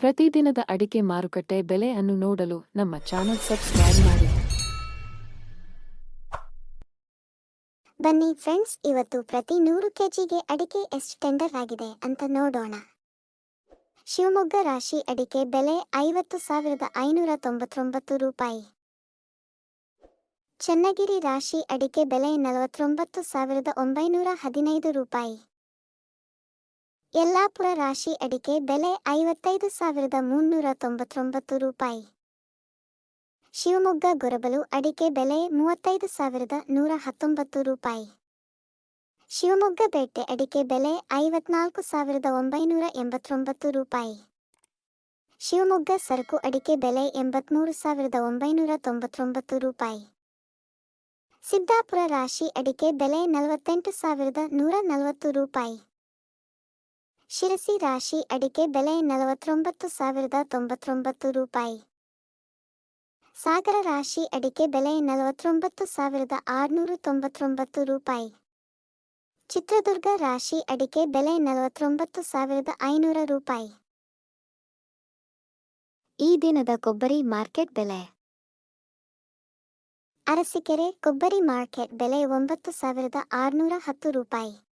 ಪ್ರತಿದಿನದ ಅಡಿಕೆ ಮಾರುಕಟ್ಟೆ ಬೆಲೆ ಅನ್ನು ನೋಡಲು ನಮ್ಮ ಚಾನೆಲ್ ಸಬ್ಸ್ಕ್ರೈಬ್ ಮಾಡಿ. ಬನ್ನಿ ಫ್ರೆಂಡ್ಸ್, ಇವತ್ತು ಪ್ರತಿ ನೂರು ಕೆಜಿಗೆ ಅಡಿಕೆ ಎಷ್ಟು ಟೆಂಡರ್ ಆಗಿದೆ ಅಂತ ನೋಡೋಣ. ಶಿವಮೊಗ್ಗ ರಾಶಿ ಅಡಿಕೆ ಬೆಲೆ ಐವತ್ತು ಸಾವಿರದ ಐನೂರ ತೊಂಬತ್ತೊಂಬತ್ತು ರೂಪಾಯಿ. ಚನ್ನಗಿರಿ ರಾಶಿ ಅಡಿಕೆ ಬೆಲೆ ನಲವತ್ತೊಂಬತ್ತು ಸಾವಿರದ ಒಂಬೈನೂರ ಹದಿನೈದು ರೂಪಾಯಿ. ಯಲ್ಲಾಪುರ ರಾಶಿ ಅಡಿಕೆ ಬೆಲೆ ಐವತ್ತೈದು ಸಾವಿರದ ಮುನ್ನೂರ ತೊಂಬತ್ತೊಂಬತ್ತು ರೂಪಾಯಿ. ಶಿವಮೊಗ್ಗ ಗೊರಬಲು ಅಡಿಕೆ ಬೆಲೆ ಮೂವತ್ತೈದು ಸಾವಿರದ ನೂರ ಹತ್ತೊಂಬತ್ತು ರೂಪಾಯಿ. ಶಿವಮೊಗ್ಗ ಬೇಟೆ ಅಡಿಕೆ ಬೆಲೆ ಐವತ್ನಾಲ್ಕು ಸಾವಿರದ ಒಂಬೈನೂರ ಎಂಬತ್ತೊಂಬತ್ತು ರೂಪಾಯಿ. ಶಿವಮೊಗ್ಗ ಸರಕು ಅಡಿಕೆ ಬೆಲೆ ಎಂಬತ್ಮೂರು ಸಾವಿರದ ಒಂಬೈನೂರ ತೊಂಬತ್ತೊಂಬತ್ತು ರೂಪಾಯಿ. ಸಿದ್ದಾಪುರ ರಾಶಿ ಅಡಿಕೆ ಬೆಲೆ ನಲವತ್ತೆಂಟು ಸಾವಿರದ ನೂರ ನಲವತ್ತು ರೂಪಾಯಿ. ಶಿರಸಿ ರಾಶಿ ಅಡಿಕೆ ಬೆಲೆ ನಲವತ್ತೊಂಬತ್ತು ಸಾವಿರದ ತೊಂಬತ್ತೊಂಬತ್ತು ರೂಪಾಯಿ. ಸಾಗರ ರಾಶಿ ಅಡಿಕೆ ಬೆಲೆ ನಲವತ್ತೊಂಬತ್ತು ಸಾವಿರದ ಆರುನೂರ ತೊಂಬತ್ತೊಂಬತ್ತು ರೂಪಾಯಿ. ಚಿತ್ರದುರ್ಗ ರಾಶಿ ಅಡಿಕೆ ಬೆಲೆ ನಲವತ್ತೊಂಬತ್ತು ಸಾವಿರದ ಐನೂರ ರೂಪಾಯಿ. ಈ ದಿನದ ಕೊಬ್ಬರಿ ಮಾರ್ಕೆಟ್ ಬೆಲೆ. ಅರಸಿಕೆರೆ ಕೊಬ್ಬರಿ ಮಾರ್ಕೆಟ್ ಬೆಲೆ ಒಂಬತ್ತು ಸಾವಿರದ ಆರುನೂರ ಹತ್ತು ರೂಪಾಯಿ.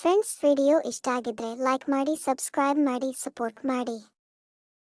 ಫ್ರೆಂಡ್ಸ್ ವಿಡಿಯೋ ಇಷ್ಟ ಆಗಿದ್ರೆ ಲೈಕ್ ಮಾಡಿ ಸಬ್ಸ್ಕ್ರೈಬ್ ಮಾಡಿ ಸಪೋರ್ಟ್ ಮಾಡಿ.